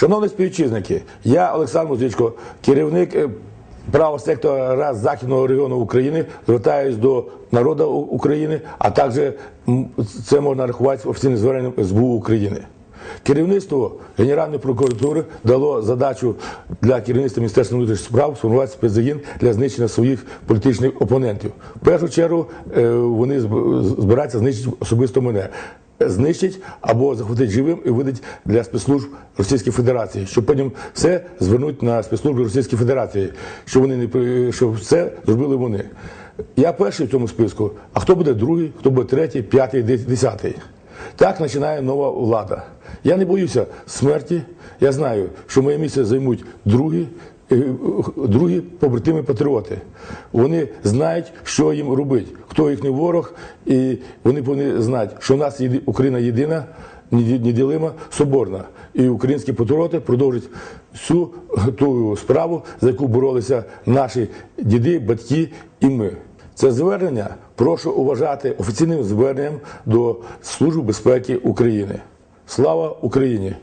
Шановні співвітчизники, я Олександр Музичко, керівник е, правого сектора Західного регіону України, звертаюсь до народу України, а також це можна рахувати офіційним зверненням СБУ України. Керівництво Генеральної прокуратури дало задачу для керівництва Міністерства внутрішніх справ сформувати спецзагін для знищення своїх політичних опонентів. В першу чергу е, вони збираються знищити особисто мене. Знищить або захватить живим і видать для спецслужб Російської Федерації, щоб потім все звернуть на спецслужби Російської Федерації, що вони не при- що все зробили вони. Я перший в цьому списку. А хто буде другий, хто буде третій, п'ятий, де- десятий? Так починає нова влада. Я не боюся смерті. Я знаю, що моє місце займуть другі, другі побратими патріоти. Вони знають, що їм робити, хто їхній ворог, і вони повинні знати, що в нас Україна єдина, неді- неділима, соборна. І українські патріоти продовжать всю ту справу, за яку боролися наші діди, батьки і ми. Це звернення прошу вважати офіційним зверненням до Служби безпеки України. Слава Україні!